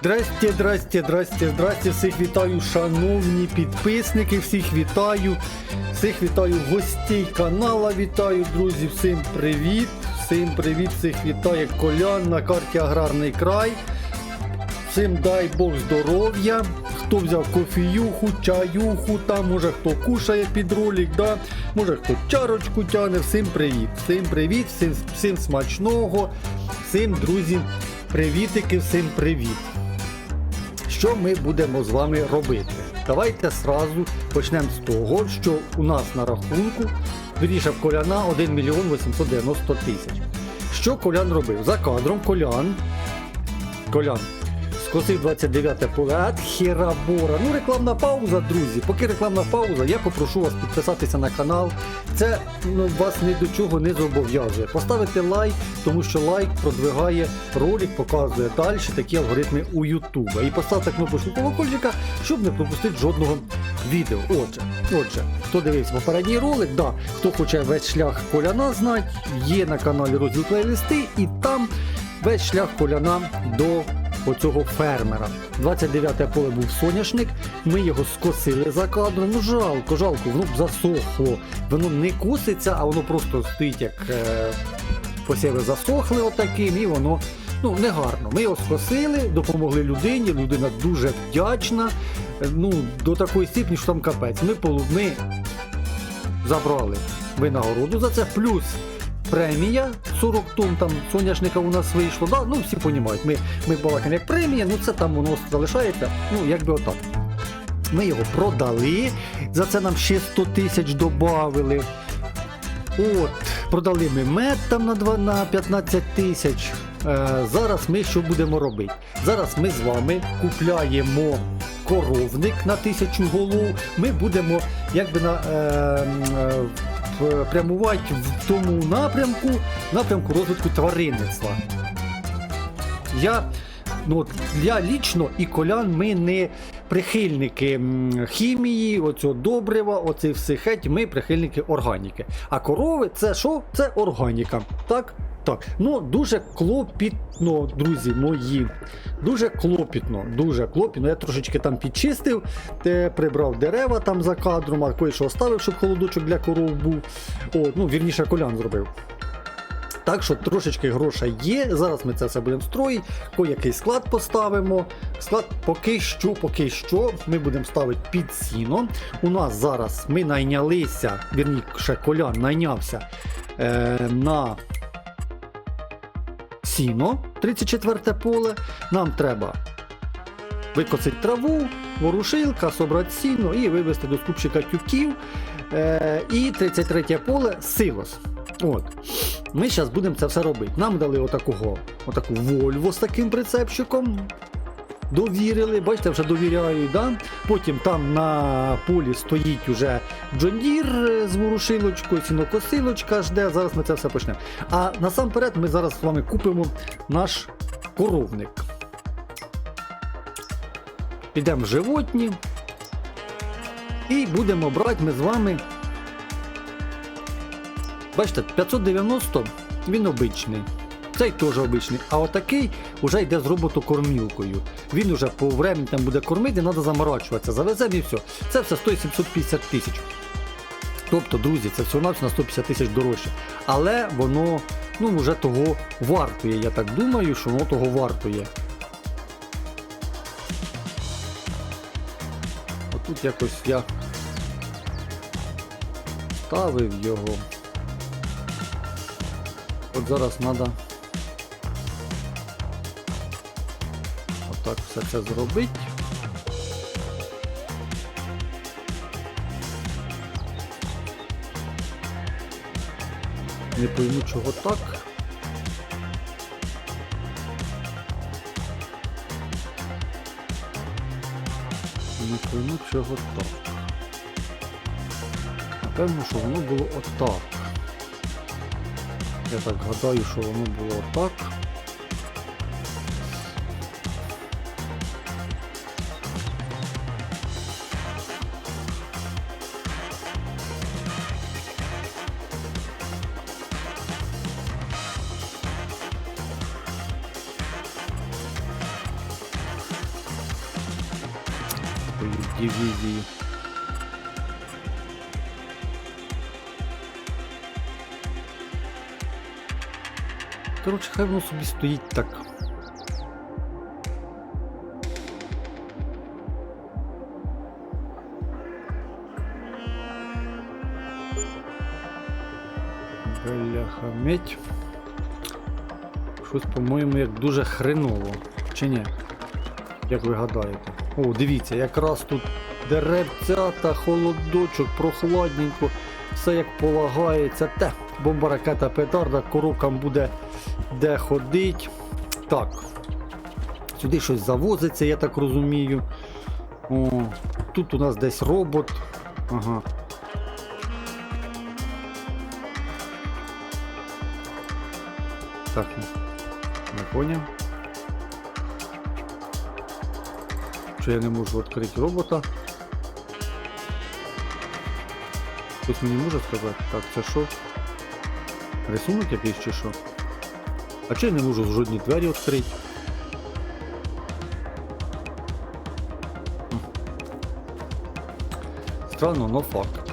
Здрасте, здрасте, здрасте, здрасте. Всіх вітаю, шановні підписники, всіх вітаю, всіх вітаю гостей канала. Вітаю, друзі, всім привіт. Всім привіт, всіх вітає Колян на карті Аграрний край. Всім дай Бог здоров'я. Хто взяв кофіюху, чаюху, там може хто кушає під ролик, да? може хто чарочку тяне. Всім привіт. Всім привіт, всім, всім смачного, всім друзі, привітики, всім привіт. Що ми будемо з вами робити? Давайте сразу почнемо з того, що у нас на рахунку вирішав Коляна 1 мільйон 890 тисяч. Що Колян робив? За кадром Колян. Колян. Скосив 29 поле від Херабора. Ну, рекламна пауза, друзі. Поки рекламна пауза, я попрошу вас підписатися на канал. Це ну, вас ні до чого не зобов'язує. Поставити лайк, тому що лайк продвигає ролик, показує далі такі алгоритми у Ютуба. І поставте кнопочку колокольчика, щоб не пропустити жодного відео. Отже, отже, хто дивився попередній ролик, да, хто хоче весь шлях Коляна знати, є на каналі розділ плейлисти, і там весь шлях Коляна до оцього фермера. 29 поле був соняшник, ми його скосили за кадром. Ну жалко, жалко, воно б засохло. Воно не коситься, а воно просто стоїть як е, посіви засохли отаким, і воно ну, не гарно. Ми його скосили, допомогли людині, людина дуже вдячна. Ну, до такої степені, що там капець. Ми, ми забрали винагороду за це, плюс премія 40 тонн там соняшника у нас вийшло. Да? Ну, всі розуміють, ми, ми балакаємо як премія, ну це там воно залишається, ну якби отак. Ми його продали, за це нам ще 100 тисяч додали. От, продали ми мед там на, 2, на 15 тисяч. Е, зараз ми що будемо робити? Зараз ми з вами купляємо коровник на тисячу голов. Ми будемо якби на, е, е, прямувати в тому напрямку, напрямку розвитку тваринництва. Я, ну, я лічно і колян ми не прихильники хімії, оцього добрива, оцих всіх хеть, ми прихильники органіки. А корови це що? Це органіка. Так? Так. Ну, дуже клопітно, друзі мої. Дуже клопітно, дуже клопітно. Я трошечки там підчистив, прибрав дерева там за кадром, а кое-що оставив, щоб холодочок для коров був. О, ну, вірніше, колян зробив. Так що трошечки грошей є. Зараз ми це все будемо строїти. Який склад поставимо. Склад поки що, поки що ми будемо ставити під сіно. У нас зараз ми найнялися, вірніше, колян найнявся е, на сіно 34 поле. Нам треба викосити траву, ворушилка, собрати сіно і вивезти до скупчика тюків. Е, і 33 поле силос. От. Ми зараз будемо це все робити. Нам дали отакого, отаку Вольво з таким прицепчиком. Довірили, бачите, вже довіряють. Да? Потім там на полі стоїть уже Джондір з ворушилочкою, сінокосилочка жде. Зараз ми це все почнемо. А насамперед ми зараз з вами купимо наш коровник. Підемо в животні. І будемо брати ми з вами Бачите, 590 він обичний. Цей теж обичний. А отакий вже йде з роботокормілкою. Він уже по времени там буде кормити, треба заморачуватися. Завеземо і все. Це все стоїть 750 тисяч. Тобто, друзі, це всього на 150 тисяч дорожче. Але воно ну, вже того вартує. Я так думаю, що воно того вартує. Отут якось я ставив його. От зараз треба отак все це зробити. Не пойму чого так. Не пойму чого так. Напевно, що воно було отак. Я так гадаю, що воно було так. Дивізії. Коротше, хай воно собі стоїть так. Бляха медь. Щось, по-моєму, як дуже хреново. Чи ні? Як ви гадаєте? О, дивіться, якраз тут деревця та холодочок, прохладненько, все як полагається. Те, бомба, ракета, петарда, коробкам буде де ходить. Так. Сюди щось завозиться, я так розумію. О, тут у нас десь робот. Ага. Так, не поняв. Що я не можу відкрити робота. Хтось мені може сказати? Так, це що? Рисунок якийсь чи що? А чи я не можу жодні двері відкрити? Странно, но факт.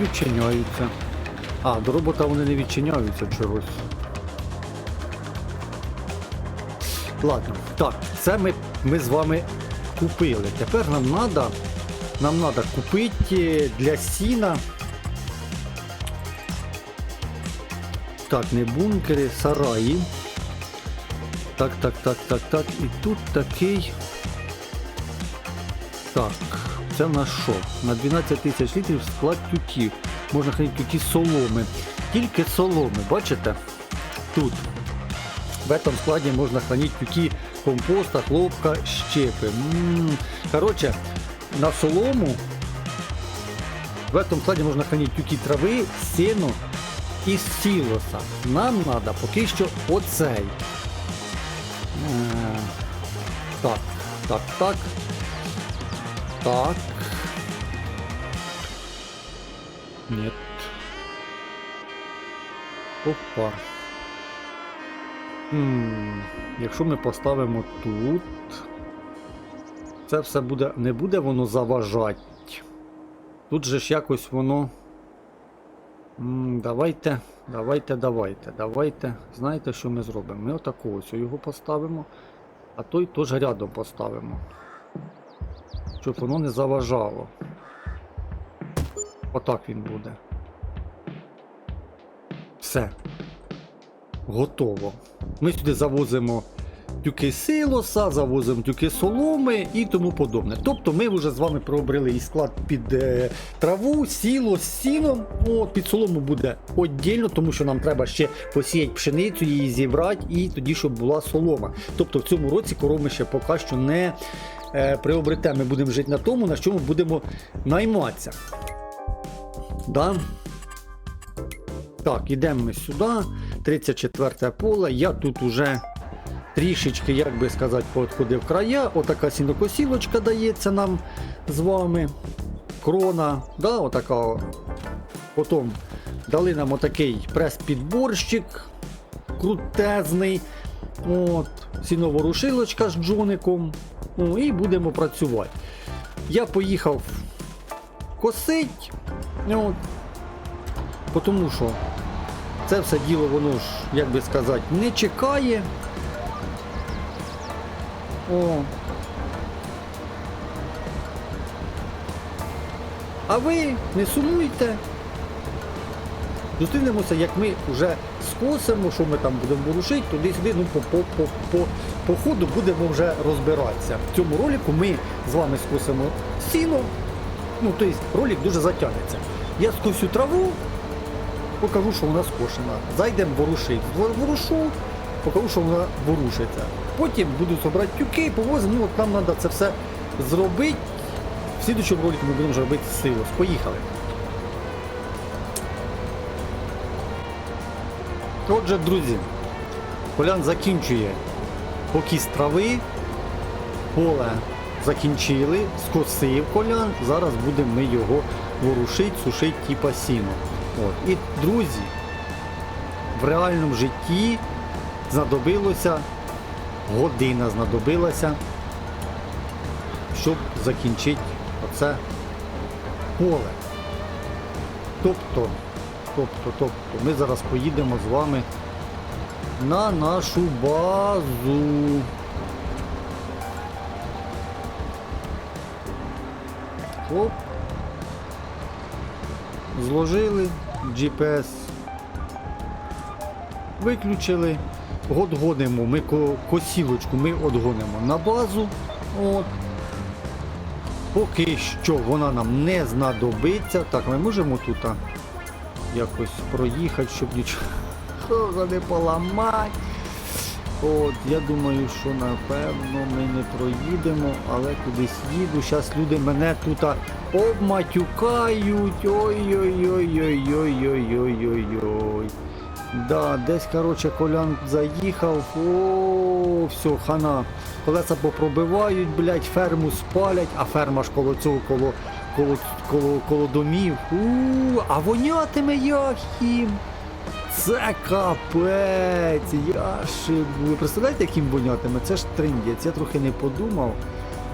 Відчиняються. А, до робота вони не відчиняються чогось. Ладно, так, це ми, ми з вами купили. Тепер нам треба нам треба купити для сіна. Так, не бункери, сараї. Так, так, так, так, так. І тут такий. Так, це в нас що? На 12 тисяч літрів склад тюків. Можна хранити тюки соломи. Тільки соломи, бачите? Тут. В этом складі можна хранити тюки компоста, хлопка, щепи. М, Короче, на солому в этом складі можна хранити тюки трави, сіно і сілоса. Нам треба поки що оцей. Так, так, так. Так. Нет. Опа. Якщо ми поставимо тут, це все буде. Не буде воно заважати. Тут же ж якось воно. Давайте, давайте, давайте, давайте. Знаєте, що ми зробимо? Ми отаку ось його поставимо, а той теж рядом поставимо. Щоб воно не заважало. Отак він буде. Все. Готово. Ми сюди завозимо тюки силоса, завозимо тюки соломи і тому подобне. Тобто ми вже з вами прообрили і склад під е, траву, сіло з сіном. От, під солому буде віддільно, тому що нам треба ще посіяти пшеницю, її зібрати, і тоді, щоб була солома. Тобто в цьому році коров ми ще поки що не е, приобретемо. Ми будемо жити на тому, на чому будемо найматися. Да? Так, йдемо ми сюди. 34 поле. Я тут уже трішечки, як би сказати, поотходив края. Отака сінокосілочка дається нам з вами. Крона. Да, отака. Потім дали нам отакий прес-підборщик крутезний. От, сіноворушилочка з джоником. О, і будемо працювати. Я поїхав косить. От, тому що це все діло, воно ж, як би сказати, не чекає. О. А ви не сумуйте. Зустрінемося, як ми вже скосимо, що ми там будемо ворушити, туди-сюди, ну по, по, по, по, по ходу будемо вже розбиратися. В цьому ролику ми з вами скосимо сіно. Ну, тобто ролик дуже затягнеться. Я скосю траву, покажу, що вона скошена. Зайдемо ворушити. Ворушу, покажу, що вона ворушиться. Потім буду збирати тюки, повозимо. Ну, от нам треба це все зробити. В слідчому ролику ми будемо вже робити силос. Поїхали. Отже, друзі, Колян закінчує покіс трави, поле закінчили, скосив колян, зараз будемо ми його ворушити, сушити типа сіно. От. І, друзі, в реальному житті знадобилося, година знадобилася щоб закінчити оце поле. Тобто, тобто, тобто, ми зараз поїдемо з вами на нашу базу. Оп. Зложили GPS. Виключили. Отгонимо. Ми косілочку ми отгонимо на базу. От. Поки що вона нам не знадобиться. Так, ми можемо тут якось проїхати, щоб нічого не поламати. От, я думаю, що напевно ми не проїдемо, але кудись їду. Зараз люди мене тут обматюкають. Ой-ой-ой-ой-ой-ой-ой-ой-ой. Да, десь, короче, колян заїхав. О, все, хана. Колеса попробивають, блядь, ферму спалять, а ферма ж коло цього, коло, коло, коло, коло домів. У, а вонятиме як їм. Це капець, я шибу. Представляєте, яким вонятиме? Це ж триндець. Я трохи не подумав,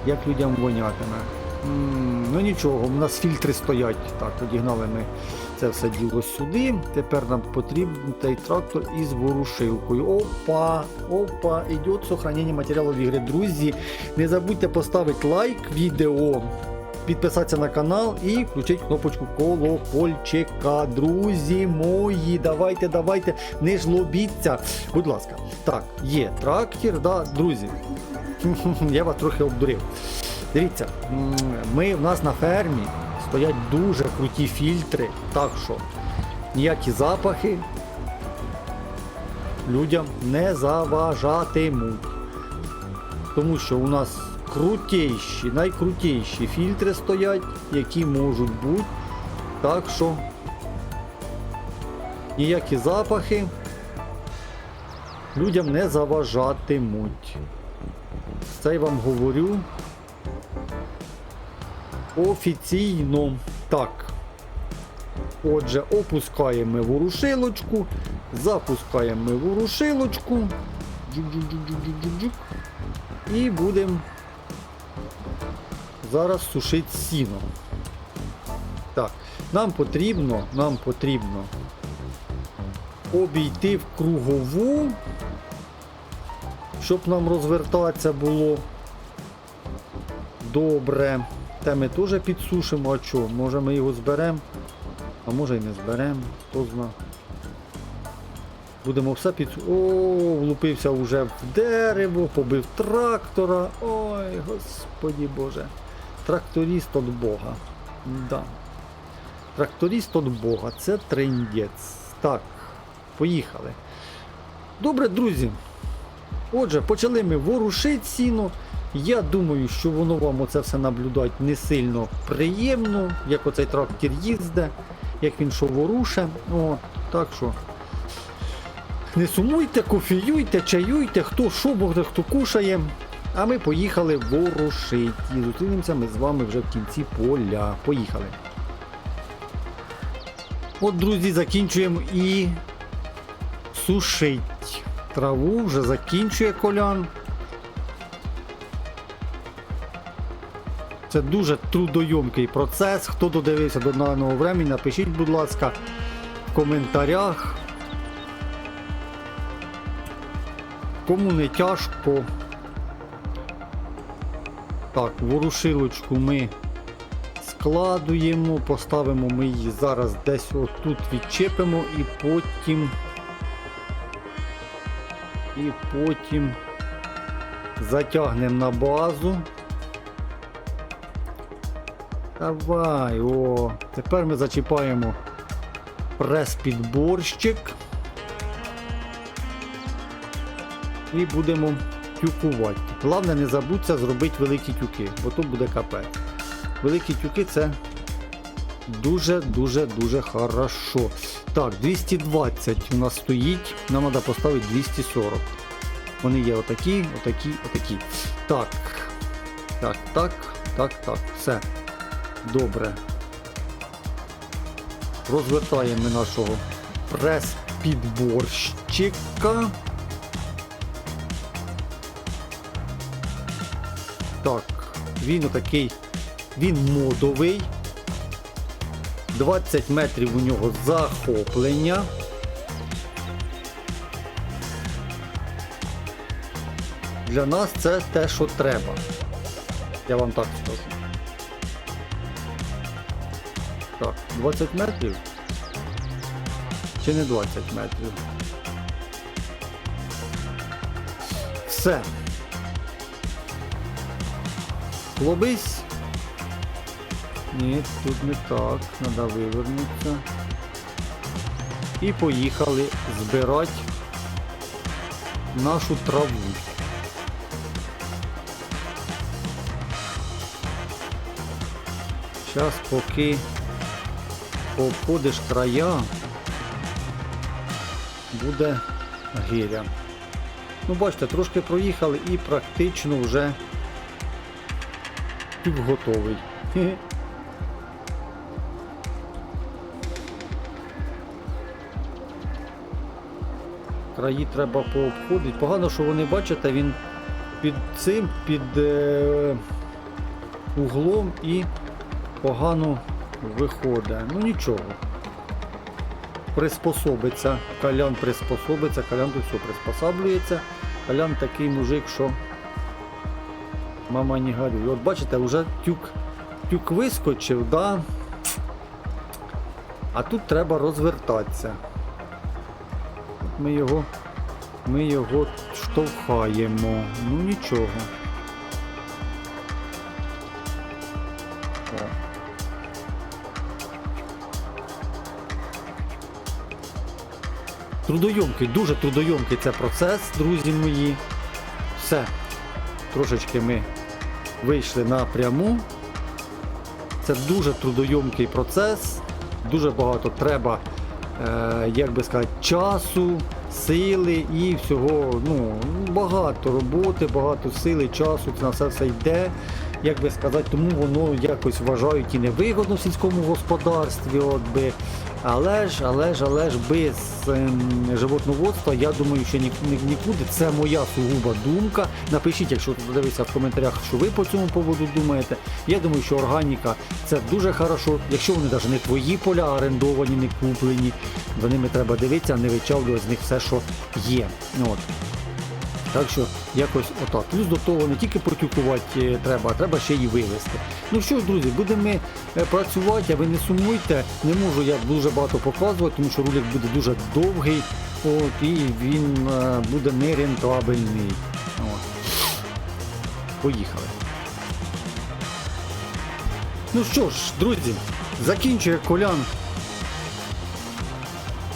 як людям вонятиме. Ну нічого, у нас фільтри стоять. Так, одігнали ми це все діло сюди. Тепер нам потрібен той трактор із ворушилкою. Опа, опа, іде сохранення матеріалу в ігри. Друзі, не забудьте поставити лайк відео, підписатися на канал і включити кнопочку колокольчика. Друзі мої, давайте, давайте, не жлобіться. Будь ласка. Так, є трактор, да, друзі. Я вас трохи обдурив. Дивіться, ми в нас на фермі стоять дуже круті фільтри, так що ніякі запахи людям не заважатимуть. Тому що у нас крутіші, найкрутіші фільтри стоять, які можуть бути. Так що ніякі запахи людям не заважатимуть. Це я вам говорю офіційно. Так. Отже, опускаємо ворушилочку, запускаємо ворушилочку. І будемо зараз сушити сіно. Так, нам потрібно, нам потрібно обійти в кругову, щоб нам розвертатися було добре. Те ми теж підсушимо, а що? Може ми його зберемо, а може і не зберемо, хто зна. Будемо все під... О, влупився вже в дерево, побив трактора. Ой, господі Боже. Тракторист від Бога. Да. Тракторист від Бога. Це трендець. Так, поїхали. Добре, друзі. Отже, почали ми ворушити сіно. Я думаю, що воно вам оце все наблюдати не сильно приємно, як оцей трактор їздить, як він що воруше. О, так що. Не сумуйте, кофіюйте, чаюйте, хто що, бо хто кушає. А ми поїхали ворушити. І зустрінемося ми з вами вже в кінці поля. Поїхали. От, друзі, закінчуємо і сушить. Траву вже закінчує колян. Це дуже трудойомкий процес. Хто додивився до даного времени, напишіть, будь ласка, в коментарях. Кому не тяжко. Так, ворушилочку ми складуємо, поставимо ми її зараз десь отут відчепимо і потім. І потім затягнемо на базу. Давай, о, тепер ми зачіпаємо прес-підборщик. І будемо тюкувати. Головне не забудьте зробити великі тюки, бо то буде капець. Великі тюки це дуже-дуже дуже хорошо. Так, 220 у нас стоїть, нам треба поставити 240. Вони є отакі, отакі, отакі. Так. Так, так, так, так. Все. Добре. Розвертаємо нашого прес-підборщика. Так, Він отакий, він модовий. 20 метрів у нього захоплення. Для нас це те, що треба. Я вам так скажу. Так, 20 метрів? Чи не 20 метрів? Все. Лобись. Ні, тут не так. Треба вивернутися. І поїхали збирати нашу траву. Зараз поки обходиш края, буде гиря. Ну, бачите, трошки проїхали і практично вже півготовий. Краї треба пообходити. Погано, що вони бачите, він під цим, під е, углом і погано виходить. Ну нічого. Приспособиться. Калян приспособиться, калян тут все приспосаблюється. Калян такий мужик, що мама не горює. От бачите, вже тюк, тюк вискочив, да? а тут треба розвертатися. Ми його, ми його штовхаємо. Ну нічого. Трудойомкий, дуже трудойомкий це процес, друзі мої. Все. Трошечки ми вийшли напряму. Це дуже трудойомкий процес, дуже багато треба, е, як би сказати, часу, сили і всього. Ну, багато роботи, багато сили, часу, на це все йде. Як би сказати, тому воно якось вважають і невигодно в сільському господарстві. От би. Але ж, але ж, але ж без ем, животноводства, я думаю, що ні, ні- нікуди. Це моя сугуба думка. Напишіть, якщо подивитися в коментарях, що ви по цьому поводу думаєте. Я думаю, що органіка це дуже хорошо. Якщо вони навіть не твої поля орендовані, не куплені, за ними треба дивитися, не вичавлювати з них все, що є. От. Так що якось отак. Плюс до того не тільки протюкувати е, треба, а треба ще й вивезти. Ну що ж, друзі, будемо е, працювати, а ви не сумуйте. Не можу я дуже багато показувати, тому що ролик буде дуже довгий. От, і він е, буде нерентабельний. От. Поїхали. Ну що ж, друзі, закінчує колян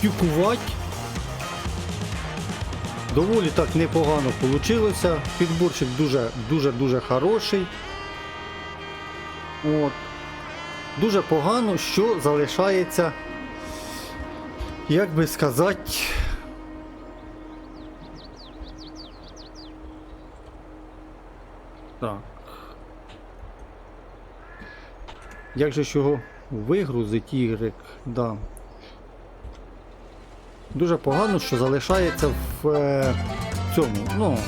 тюкувати. Доволі так непогано вийшло. Підборчик дуже дуже дуже хороший. От. Дуже погано, що залишається, як би сказати. Так. Як же ж його вигрузить ігрик? Да. Дуже погано, що залишається в е, цьому. Ну,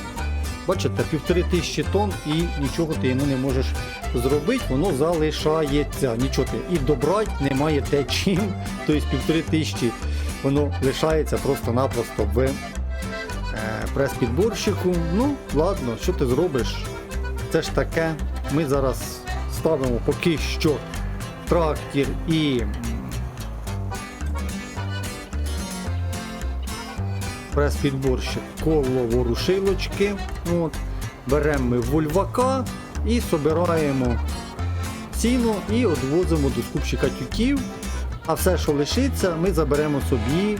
бачите, півтори тисячі тонн і нічого ти йому не можеш зробити, воно залишається. Нічого ти і добрати немає те чим. Тобто півтори тисячі воно лишається просто-напросто в е, прес-підборщику. Ну, ладно, що ти зробиш? Це ж таке. Ми зараз ставимо поки що трактір і. Прес-підборщик коло ворушилочки. От. Беремо ми вольвака і собираємо ціну і відвозимо до скупщика тюків. А все, що лишиться, ми заберемо собі,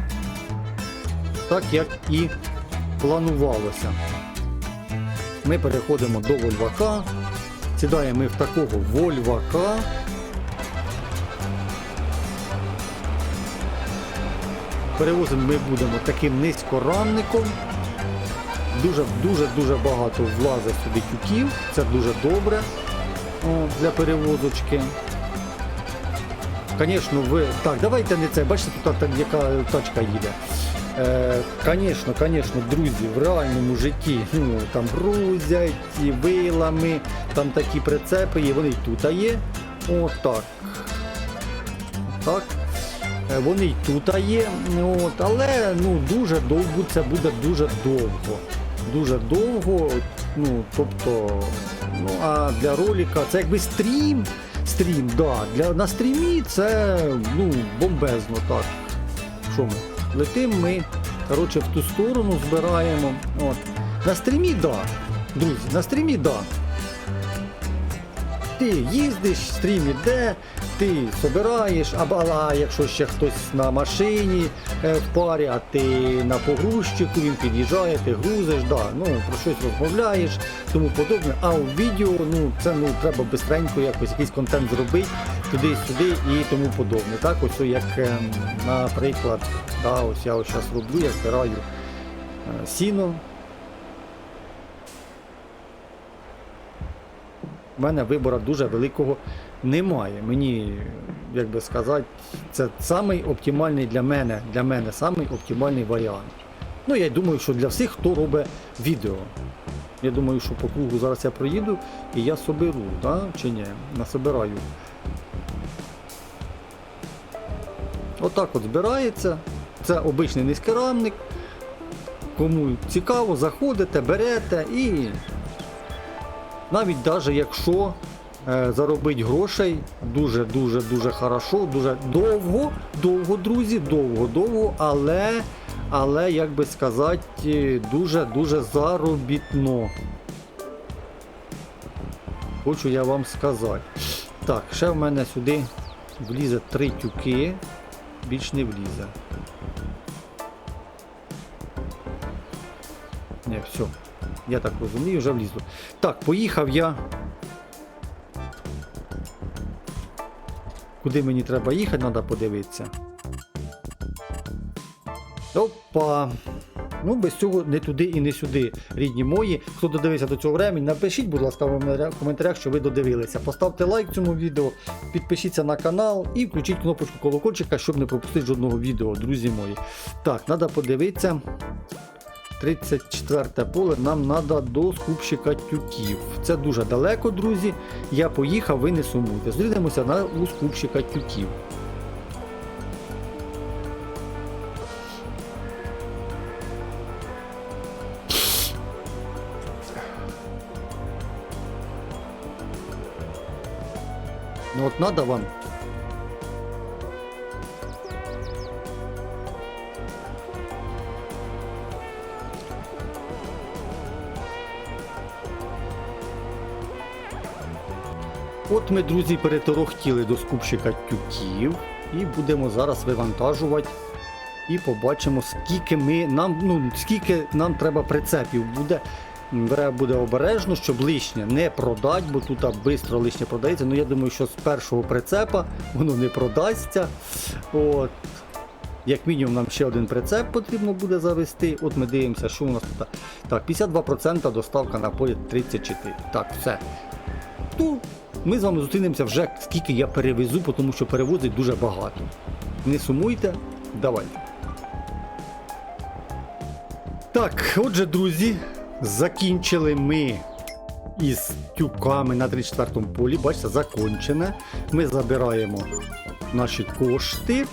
так як і планувалося. Ми переходимо до вольвака, сідаємо ми в такого вольвака. Перевозимо ми будемо таким низькорамником. Дуже дуже дуже багато влазить сюди тюків, це дуже добре о, для перевозочки. Звісно, ви. Так, давайте не це. Бачите, тут там яка тачка їде. Звісно, звісно, друзі, в реальному житті ну, там грузять вилами, там такі прицепи є, вони тут є. Отак. Так. Е, Вони й тут є, от, але ну, дуже довго це буде дуже довго. Дуже довго. Ну, тобто, ну, а для ролика це якби стрім. Стрім, да. Для, на стрімі це ну, бомбезно так. Що ми? Летимо ми коротше, в ту сторону збираємо. От. На стрімі, да. Друзі, на стрімі, да. Ти їздиш, стрім іде, ти собираєш, а якщо ще хтось на машині е, в парі, а ти на погрузчику, він під'їжджає, ти грузиш, да, ну, про щось розмовляєш, тому подобне. А у відео ну, це ну, треба бистренько якось якийсь контент зробити туди-сюди і тому подобне. Так, ось як, е, наприклад, да, ось я ось зараз роблю, я збираю е, сіно. У мене вибору дуже великого немає. Мені, як би сказати, це самий оптимальний для мене, для мене самий оптимальний варіант. Ну, я думаю, що для всіх, хто робить відео. Я думаю, що по кругу зараз я проїду і я соберу, да? чи ні? Насобираю. Отак от збирається. Це обичний низькорамник. Кому цікаво, заходите, берете і навіть даже якщо е, заробити грошей дуже-дуже дуже хорошо, дуже довго, довго, друзі, довго, довго, але, але як би сказати, дуже-дуже заробітно. Хочу я вам сказати. Так, ще в мене сюди влізе три тюки, більш не влізе. Не, все. Я так розумію, вже влізло. Так, поїхав я. Куди мені треба їхати, треба подивитися. Опа. Ну, без цього не туди і не сюди, рідні мої. Хто додивився до цього времени, напишіть, будь ласка, в коментарях, що ви додивилися. Поставте лайк цьому відео, підпишіться на канал і включіть кнопочку колокольчика, щоб не пропустити жодного відео, друзі мої. Так, треба подивитися. 34 поле нам треба до скупщика тюків. Це дуже далеко, друзі. Я поїхав, ви не сумуйте. Зустрінемося на у скупщика тюків. Ну от надо вам От ми, друзі, переторохтіли до скупщика тюків і будемо зараз вивантажувати. І побачимо, скільки ми нам, ну, скільки нам треба прицепів буде. Треба буде обережно, щоб лишнє не продати, бо тут швидко лишнє продається. Ну я думаю, що з першого прицепа воно не продасться. От. Як мінімум нам ще один прицеп потрібно буде завести. От ми дивимося, що у нас тут. Так, 52% доставка на полі 34. Так, все. То ми з вами зустрінемося вже скільки я перевезу, тому що перевозить дуже багато. Не сумуйте, давайте. Так, отже, друзі, закінчили ми із тюками на 34-му полі. Бачите, закончене. Ми забираємо наші кошти.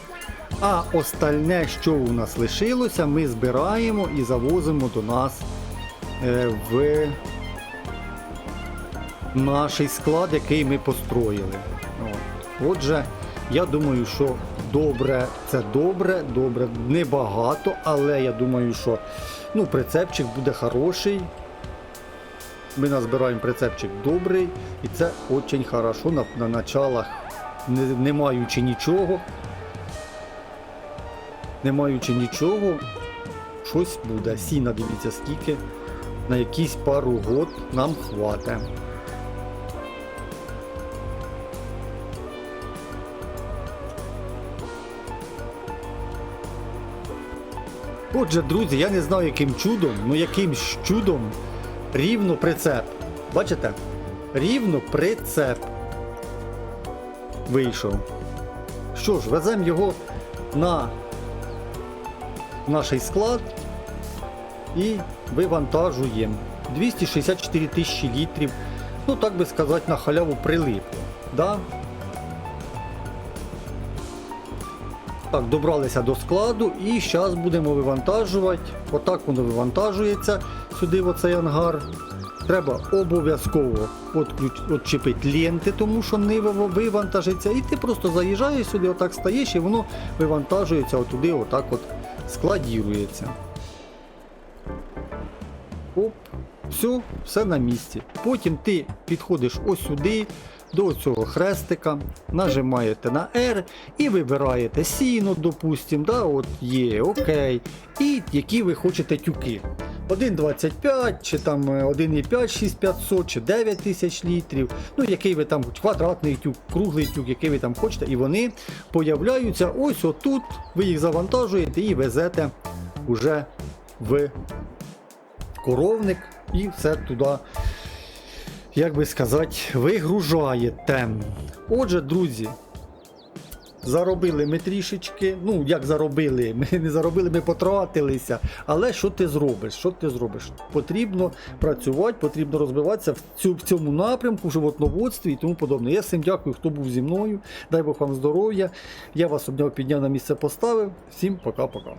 А остальне, що у нас лишилося, ми збираємо і завозимо до нас е, в наш склад, який ми построїли. Отже, я думаю, що добре, це добре, добре, небагато, але я думаю, що ну, прицепчик буде хороший. Ми назбираємо прицепчик добрий, і це дуже хорошо на, на началах, не, не маючи нічого. Не маючи нічого, щось буде. Сіна, дивіться, скільки на якісь пару год нам хватить. Отже, друзі, я не знаю яким чудом, ну якимсь чудом рівно прицеп. Бачите? Рівно прицеп вийшов. Що ж, веземо його на наш склад і вивантажуємо. 264 тисячі літрів. Ну, так би сказати, на халяву прилипло. Да? Так, добралися до складу і зараз будемо вивантажувати. Отак воно вивантажується сюди в оцей ангар. Треба обов'язково отчепити ленти, тому що не вивантажиться. І ти просто заїжджаєш сюди, отак стаєш, і воно вивантажується отуди, отак от складірується. Оп, все, все на місці. Потім ти підходиш ось сюди, до цього хрестика, нажимаєте на R і вибираєте сіно, допустим, да, от є, окей. І які ви хочете тюки. 1,25 чи там е, 1,5 6500 чи 9000 літрів. Ну, який ви там квадратний тюк, круглий тюк, який ви там хочете, і вони появляються ось отут. Ви їх завантажуєте і везете уже в коровник і все туди, як би сказати, вигружаєте. Отже, друзі, заробили ми трішечки. Ну, як заробили, ми не заробили, ми потратилися. Але що ти зробиш? Що ти зробиш? Потрібно працювати, потрібно розвиватися в, цю, в цьому напрямку, в животноводстві і тому подобне. Я всім дякую, хто був зі мною. Дай Бог вам здоров'я. Я вас обняв, підняв на місце поставив. Всім пока-пока.